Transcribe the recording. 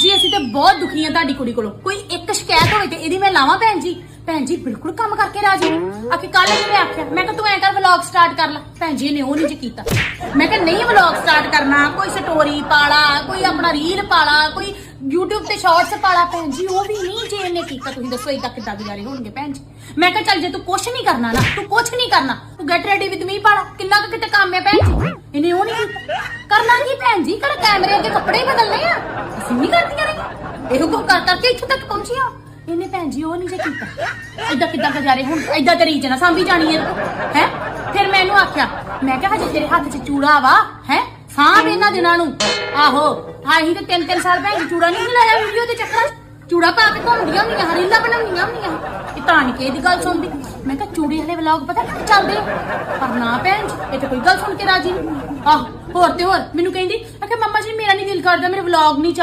ਜੀ, ਅਸੀਂ ਤੇ ਬਹੁਤ ਦੁਖੀ ਆ ਤੁਹਾਡੀ ਕੁੜੀ ਕੋਲੋਂ। ਕੋਈ ਇੱਕ ਸ਼ਿਕਾਇਤ ਹੋਵੇ ਤੇ ਇਹਦੀ ਮੈਂ ਲਾਵਾਂ ਭੈਣ ਜੀ? ਭੈਣ ਜੀ, ਬਿਲਕੁਲ ਕੰਮ ਕਰਕੇ ਰਾਜੀ ਆਖੇ ਕੱਲ ਇਹਨੇ ਆਖਿਆ, ਮੈਂ ਕਿਹਾ, ਤੂੰ ਐਂ ਕਰ ਵਲੌਗ ਸਟਾਰਟ ਕਰ ਲੈ। ਭੈਣ ਜੀ ਨੇ ਉਹ ਨਹੀਂ ਜੀ ਕੀਤਾ। ਮੈਂ ਕਿਹਾ, ਨਹੀਂ ਵਲੌਗ ਸਟਾਰਟ ਕਰਨਾ, ਕੋਈ ਸਟੋਰੀ ਪਾਲਾ, ਕੋਈ ਆਪਣਾ ਰੀਲ ਪਾਲਾ, ਕੋਈ YouTube ਤੇ ਸ਼ਾਰਟਸ ਪਾਲਾ। ਭੈਣ ਜੀ, ਉਹ ਵੀ ਨਹੀਂ ਜੇ ਇਹਨੇ ਕੀਤਾ। ਤੁਸੀਂ ਦੱਸੋ ਇਦਾਂ ਕਿੱਦਾਂ ਗੁਜ਼ਾਰੇ ਹੋਣਗੇ ਭੈਣ ਜੀ? ਮੈਂ ਕਿਹਾ, ਚੱਲ ਜੇ ਤੂੰ ਕੁਛ ਨਹੀਂ ਕਰਨਾ ਨਾ, ਤੂੰ ਕੁਛ ਨਹੀਂ ਕਰਨਾ, ਤੂੰ ਗੈਟ ਰੈਡੀ ਵਿਦ ਮੀ ਪਾਲਾ। ਕਿੰਨਾ ਕੁ ਕਿਤੇ ਕੰਮ ਹੈ ਭੈਣ ਜੀ? ਇਹਨੇ ਉਹ ਨਹੀਂ ਕੀਤਾ। ਕਰਨਾ ਕੀ ਭੈਣ ਜੀ? ਕਰ ਕੈਮਰੇ ਅੱਗੇ ਕੱਪੜੇ ਹੀ ਬਦਲਨੇ ਆ ਕਰਦੀਆਂ ਨੇ? ਇਹੋ ਕੋ ਕਰ ਕਰਕੇ ਇੱਥੇ ਤੱਕ ਪਹੁੰਚੀਆਂ? ਇਹਨੇ ਭੈਣ ਜੀ, ਉਹ ਨਹੀਂ ਜੇ ਕੀਤਾ। ਏਦਾਂ ਕਿੱਦਾਂ ਗੁਜ਼ਾਰੇ ਹੁਣ? ਏਦਾਂ ਤੇ ਰੀਚ ਸਾਂਭੀ ਜਾਣੀ ਹੈ ਹੈ? ਫਿਰ ਮੈਨੂੰ ਆਖਿਆ, ਮੈਂ ਕਿਹਾ ਹਜੇ ਤੇਰੇ ਹੱਥ 'ਚ ਚੂੜਾ ਵਾ, ਹੈ? ਸਾਂਭ ਇਹਨਾਂ ਦਿਨਾਂ ਨੂੰ। ਆਹੋ, ਆਹੀ ਤੇ ਤਿੰਨ ਤਿੰਨ ਸਾਲ ਭੈਣ ਜੀ, ਚੂੜਾ ਨਹੀਂ ਲਾਇਆ ਵੀਡੀਓ ਦੇ ਚੱਕਰਾਂ 'ਚ। ਚੂੜਾ ਪਾ ਕੇ ਘੁੰਮਦੀਆਂ ਹੁੰਦੀਆਂ, ਹਰੀਲਾ ਬਣਾਉਂਦੀਆਂ ਹੁੰਦੀਆਂ। ਇਹ ਤਾਂ ਨਹੀਂ ਕਿ ਇਹਦੀ ਗੱਲ ਸੁਣਦੀ। ਮੈਂ ਕਿਹਾ, ਚੂੜੀ ਵਾਲੇ ਵਲੌਗ ਪਤਾ ਕਿੱਥੇ ਚੱਲਦੇ ਪਰ ਨਾ ਭੈਣ ਜੀ, ਇਹ ਤੇ ਕੋਈ ਗੱਲ ਸੁਣ ਕੇ ਰਾਜੀ ਨਹੀਂ। ਆਹ, ਹੋਰ ਤੇ ਹੋਰ, ਮੈਨੂੰ ਕਹਿੰਦੀ ਆਖੇ ਮੰਮਾ ਜੀ, ਮੇਰਾ ਨਹੀਂ ਦਿਲ ਕਰਦਾ, ਮੇਰੇ ਵਲੌਗ ਨਹੀਂ